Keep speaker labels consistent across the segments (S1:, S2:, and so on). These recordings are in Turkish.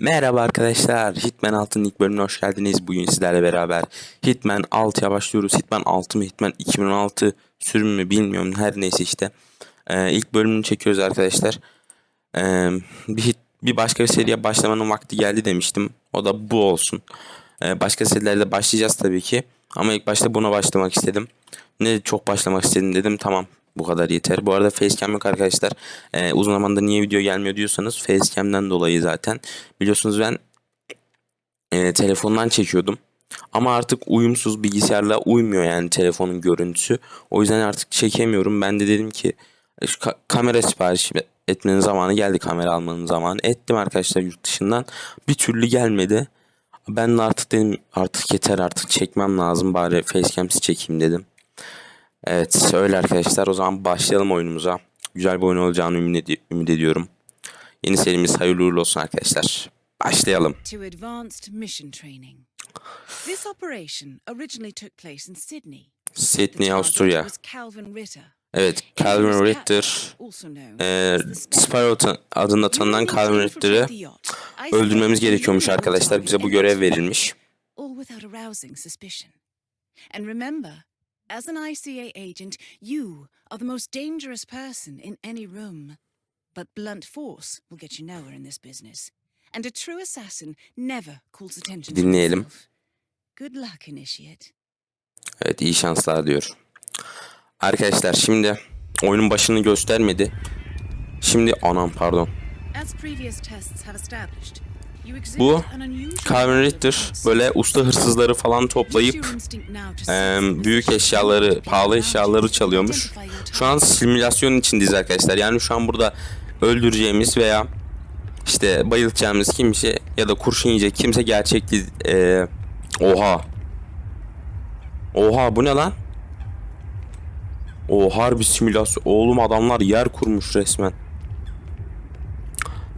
S1: Merhaba arkadaşlar. Hitman 6'nın ilk bölümüne hoş geldiniz. Bugün sizlerle beraber Hitman 6'ya başlıyoruz. Hitman 6 mı Hitman 2016 sürüm mü bilmiyorum. Her neyse işte. Ee, ilk bölümünü çekiyoruz arkadaşlar. Ee, bir, hit, bir başka bir seriye başlamanın vakti geldi demiştim. O da bu olsun. Ee, başka serilerle başlayacağız tabii ki. Ama ilk başta buna başlamak istedim. Ne çok başlamak istedim dedim. Tamam bu kadar yeter. Bu arada facecam yok arkadaşlar. Ee, uzun zamandır niye video gelmiyor diyorsanız facecam'den dolayı zaten. Biliyorsunuz ben e, telefondan çekiyordum. Ama artık uyumsuz bilgisayarla uymuyor yani telefonun görüntüsü. O yüzden artık çekemiyorum. Ben de dedim ki e, şu ka- kamera sipariş etmenin zamanı geldi. Kamera almanın zamanı. Ettim arkadaşlar yurt dışından. Bir türlü gelmedi. Ben de artık dedim artık yeter artık çekmem lazım. Bari facecam'si çekeyim dedim. Evet öyle arkadaşlar o zaman başlayalım oyunumuza. Güzel bir oyun olacağını ümit, edi- ümit ediyorum. Yeni serimiz hayırlı uğurlu olsun arkadaşlar. Başlayalım.
S2: to Advanced Mission Training. This operation originally took place in Sydney.
S1: Sydney, Avusturya. Evet Calvin Ritter.
S2: Spectre.
S1: Sparrow adında tanınan Calvin Ritter'ı öldürmemiz gerekiyormuş arkadaşlar. Bize bu görev verilmiş.
S2: And remember, as an ICA agent, you are the most dangerous person in any room. But blunt force will get you nowhere in this business. And a true assassin never calls attention to
S1: Dinleyelim.
S2: himself. Good luck, initiate.
S1: Evet iyi şanslar diyor. Arkadaşlar şimdi oyunun başını göstermedi. Şimdi anam pardon.
S2: As previous tests have established,
S1: Bu Calvin Ritter böyle usta hırsızları falan toplayıp
S2: the
S1: büyük eşyaları, pahalı eşyaları çalıyormuş. Şu an simülasyon içindeyiz arkadaşlar. Yani şu an burada öldüreceğimiz veya işte bayıltacağımız kimse ya da kurşun yiyecek kimse gerçek değil. Eee, oha. Oha bu ne lan? O harbi simülasyon. Oğlum adamlar yer kurmuş resmen.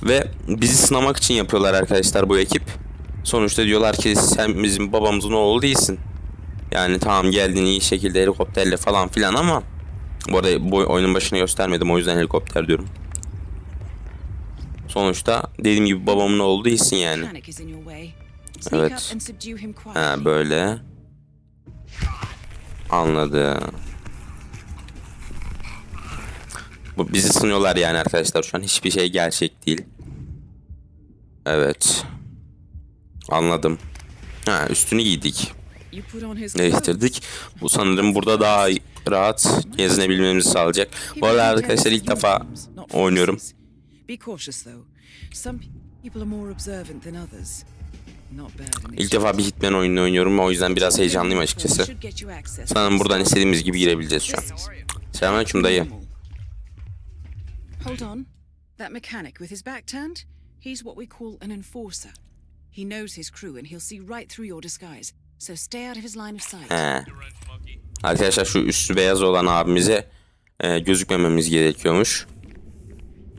S1: Ve bizi sınamak için yapıyorlar arkadaşlar bu ekip. Sonuçta diyorlar ki sen bizim babamızın oğlu değilsin. Yani tamam geldin iyi şekilde helikopterle falan filan ama bu arada bu oyunun başını göstermedim o yüzden helikopter diyorum. Sonuçta dediğim gibi babamın oğlu değilsin yani. Evet. Ha böyle. Anladım. Bu bizi sınıyorlar yani arkadaşlar şu an hiçbir şey gerçek değil. Evet. Anladım. Ha üstünü giydik. Değiştirdik. Bu sanırım burada daha rahat gezinebilmemizi sağlayacak. Bu arada arkadaşlar ilk defa oynuyorum. İlk defa bir Hitman oyununu oynuyorum. O yüzden biraz heyecanlıyım açıkçası. Sanırım buradan istediğimiz gibi girebileceğiz şu an. Selamünaleyküm dayı.
S2: Hold on. That mechanic with his back turned, he's what we call an enforcer. He knows his crew and he'll see right through your disguise. So stay out of his line of sight.
S1: He. Arkadaşlar şu üstü beyaz olan abimize e, gözükmememiz gerekiyormuş.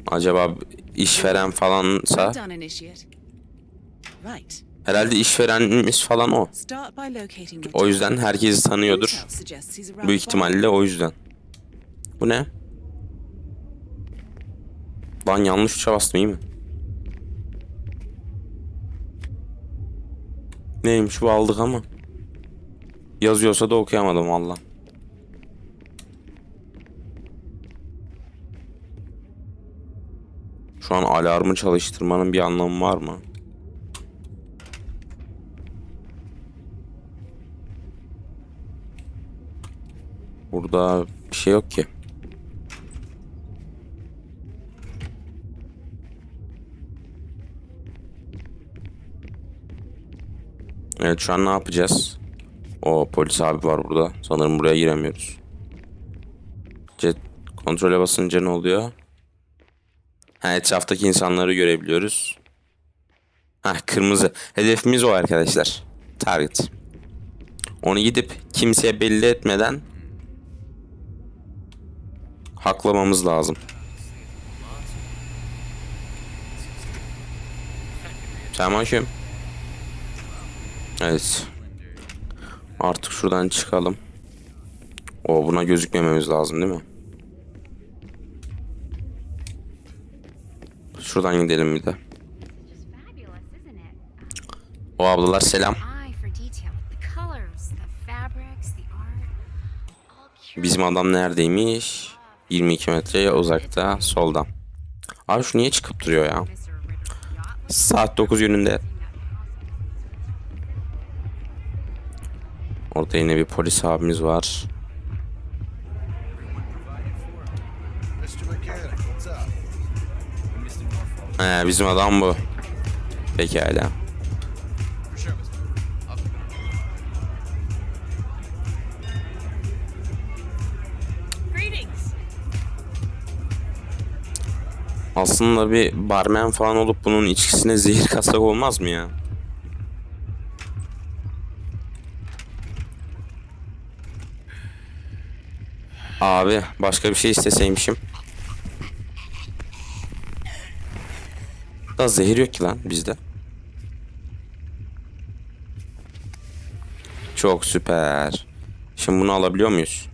S1: Acaba işveren falansa herhalde işverenimiz falan o. O yüzden herkesi tanıyordur. Büyük ihtimalle o yüzden. Bu ne? Lan yanlış tuşa bastım iyi mi? Neymiş bu aldık ama. Yazıyorsa da okuyamadım valla. Şu an alarmı çalıştırmanın bir anlamı var mı? Burada bir şey yok ki. Evet şu an ne yapacağız? O polis abi var burada. Sanırım buraya giremiyoruz. Jet kontrole basınca ne oluyor? Ha, etraftaki insanları görebiliyoruz. Ha kırmızı. Hedefimiz o arkadaşlar. Target. Onu gidip kimseye belli etmeden haklamamız lazım. Selamünaleyküm. Evet. Artık şuradan çıkalım. O buna gözükmememiz lazım değil mi? Şuradan gidelim bir de. O ablalar selam. Bizim adam neredeymiş? 22 metre uzakta solda. Abi şu niye çıkıp duruyor ya? Saat 9 yönünde. Orada yine bir polis abimiz var. He, bizim adam bu. Pekala. Aslında bir barmen falan olup bunun içkisine zehir katsak olmaz mı ya? Abi başka bir şey isteseymişim. Da zehir yok ki lan bizde. Çok süper. Şimdi bunu alabiliyor muyuz?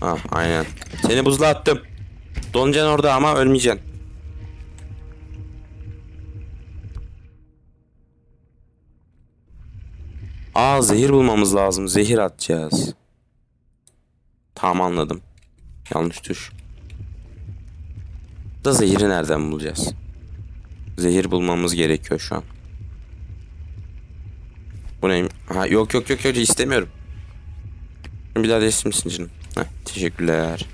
S1: Ah aynen. Seni buzluğa attım. Donacaksın orada ama ölmeyeceksin. Aa zehir bulmamız lazım. Zehir atacağız. Tamam anladım. Yanlış tuş. Da zehiri nereden bulacağız? Zehir bulmamız gerekiyor şu an. Bu neyim? Ha yok yok yok yok istemiyorum. Bir daha değiştir misin canım? Heh, teşekkürler.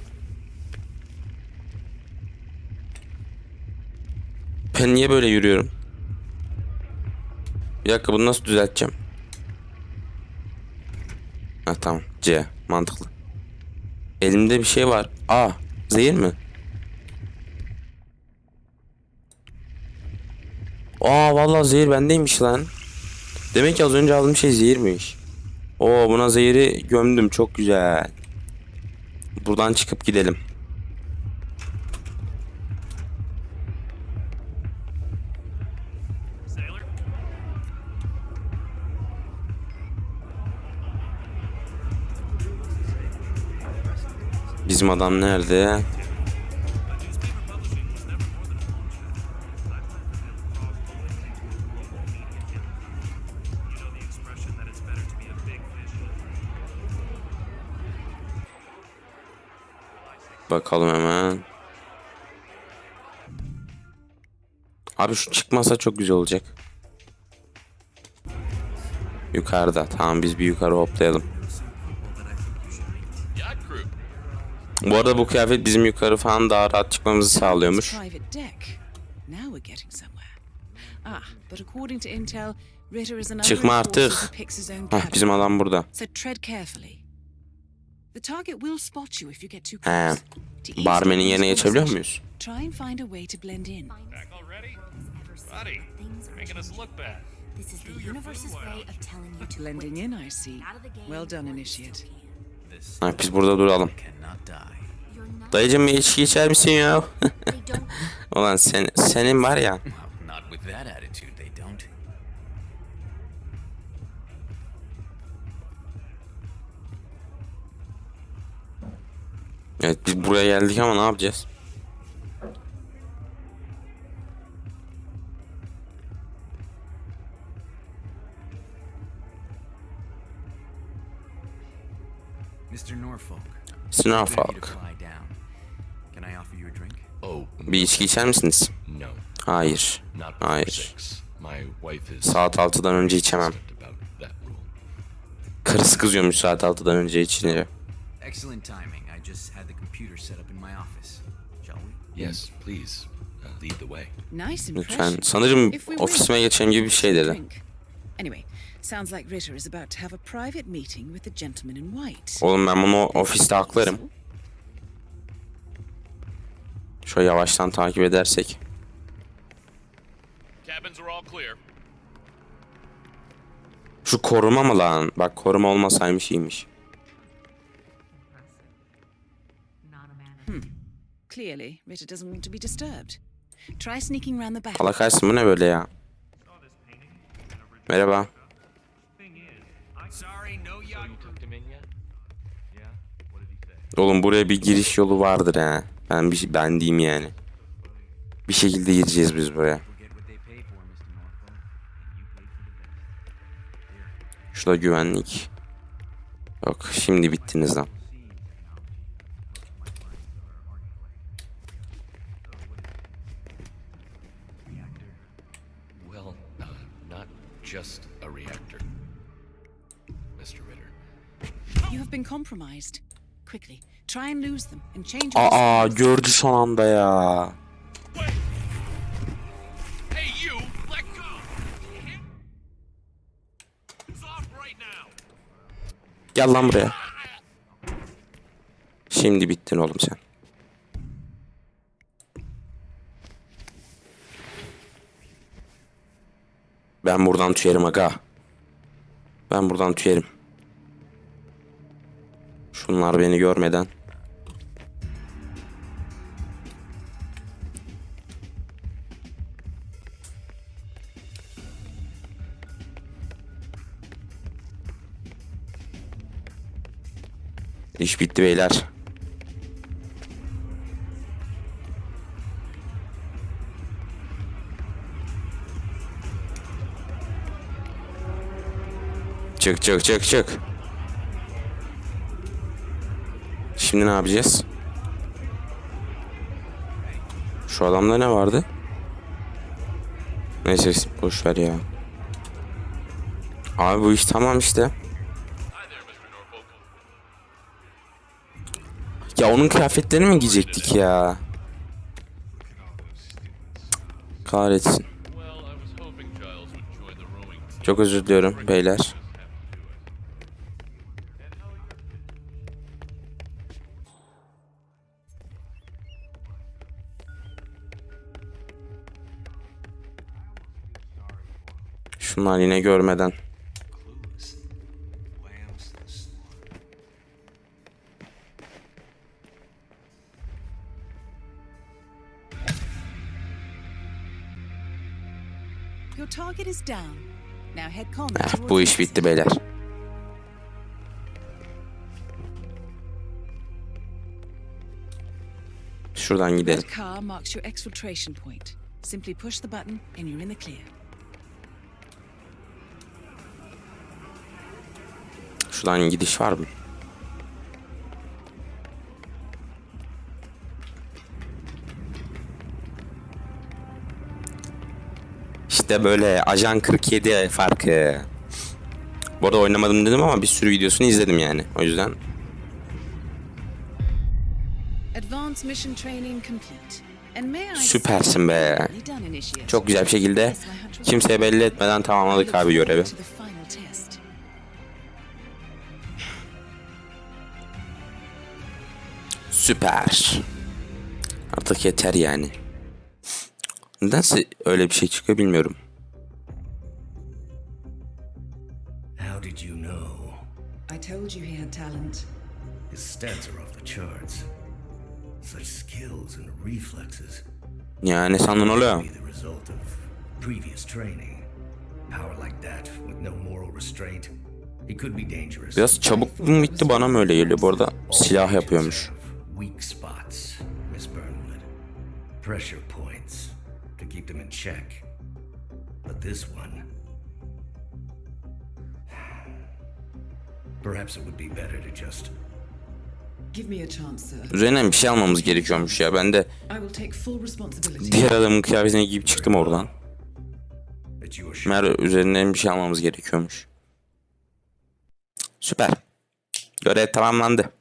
S1: Ben niye böyle yürüyorum? Bir dakika bunu nasıl düzelteceğim? Ha tamam C mantıklı. Elimde bir şey var. A zehir mi? Aa vallahi zehir bendeymiş lan. Demek ki az önce aldığım şey zehirmiş. Oo buna zehiri gömdüm çok güzel. Buradan çıkıp gidelim. Bizim adam nerede? Bakalım hemen. Abi şu çıkmasa çok güzel olacak. Yukarıda. Tamam biz bir yukarı hoplayalım. Bu arada bu kıyafet bizim yukarı falan daha rahat çıkmamızı sağlıyormuş.
S2: Ah,
S1: Çıkma artık.
S2: cabin.
S1: bizim adam burada. He. Barmenin yerine geçebiliyor muyuz?
S3: This is the universe's way of telling you to
S2: Blending
S3: quit.
S2: in, I see.
S3: Out of the game
S2: Well done,
S3: while you still
S2: initiate.
S3: can.
S1: Ha, biz burada duralım. Dayıcım bir içki içer misin ya? Ulan sen, senin var ya. Evet biz buraya geldik ama ne yapacağız?
S4: Mr. Norfolk.
S1: Snowfalk.
S4: fly down. Can I offer you a drink?
S5: Oh,
S1: Bir içki içer misiniz? Hayır. Hayır.
S5: six. My wife is
S1: Saat 6'dan önce içemem. Karısı kızıyormuş saat 6'dan önce içince.
S4: Excellent timing. I just had the computer set up in my office. Shall we?
S5: Yes, please. Uh, lead the way.
S2: Nice
S1: Lütfen.
S2: impression.
S1: Sanırım ofisime
S2: win,
S1: geçelim gibi bir şey dedi.
S2: Anyway, sounds like Ritter is about to have a private meeting with the gentleman in white.
S1: Oğlum ben bunu ofiste haklarım. Şöyle yavaştan takip edersek.
S5: Cabins are all clear.
S1: Şu koruma mı lan? Bak koruma olmasaymış iyiymiş.
S2: Clearly, Ritter doesn't want to be disturbed. Try sneaking round the back.
S1: Allah kahretsin bu ne böyle ya? Merhaba. Oğlum buraya bir giriş yolu vardır ha. Ben bir ben diyeyim yani. Bir şekilde gireceğiz biz buraya. Şurada güvenlik. Yok şimdi bittiniz lan.
S5: Well, not just a reactor.
S2: You have been compromised. Quickly, try and lose them and change your
S1: Aa gördü son anda ya.
S5: Hey, you! Let go! It's off right now!
S1: Gel lan buraya. Şimdi bittin oğlum sen. Ben buradan tüyerim aga. Ben buradan tüyerim. Şunlar beni görmeden. İş bitti beyler. Çık çık çık çık. Şimdi ne yapacağız? Şu adamda ne vardı? Neyse boş ver ya. Abi bu iş tamam işte. Ya onun kıyafetlerini mi giyecektik ya? Kahretsin. Çok özür diliyorum beyler. Şunlar yine görmeden.
S2: Your target is down. Now head calmly
S1: Eh, bu iş bitti beyler. Şuradan gidelim.
S2: Simply push the button and you're in the clear.
S1: Şuradan gidiş var mı? İşte böyle Ajan 47 farkı. Bu arada oynamadım dedim ama bir sürü videosunu izledim yani. O yüzden Süpersin be. çok güzel bir şekilde kimseye belli etmeden tamamladık abi görevi. Süper. Artık yeter yani. Nedense öyle bir şey çıkıyor bilmiyorum.
S6: How did you know?
S2: I told you he had talent.
S6: His stats are off the charts. Such skills and reflexes
S1: Yani ne sandın oluyor?
S6: be the result of previous training. Power like that with no moral restraint. He could be dangerous.
S1: Biraz çabuk mu bitti bana mı öyle geliyor? Bu arada silah yapıyormuş.
S6: Weak spots, Miss Burnwood. Pressure points to keep them in check. But this one. Perhaps it would be better to just
S7: Give me a chance, sir.
S1: Üzerinden bir şey almamız gerekiyormuş ya. Ben de
S7: I will take full responsibility.
S1: diğer adamın kıyafetini giyip çıktım oradan. Mer üzerinden bir şey almamız gerekiyormuş. Süper. Görev tamamlandı.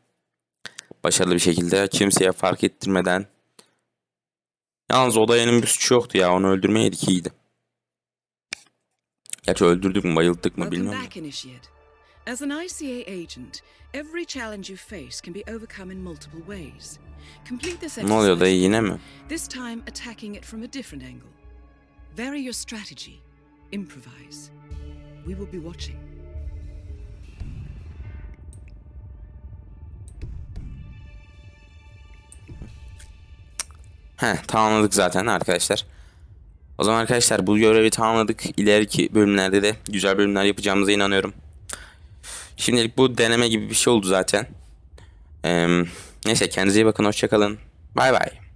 S1: Başarılı bir şekilde kimseye fark ettirmeden. Yalnız o dayanın bir suçu yoktu ya. Onu öldürmeydik iyiydi. Gerçi öldürdük mü bayıldık mı bilmiyorum.
S2: back, Initiate. As an ICA agent, every challenge you face can be overcome in multiple ways. Complete this
S1: Ne oluyor dayı yine mi?
S2: this time attacking it from a different angle. Vary your strategy. Improvise. We will be watching.
S1: He tamamladık zaten arkadaşlar. O zaman arkadaşlar bu görevi tamamladık. İleriki bölümlerde de güzel bölümler yapacağımıza inanıyorum. Şimdilik bu deneme gibi bir şey oldu zaten. Eee, neyse kendinize iyi bakın. Hoşçakalın. Bay bay.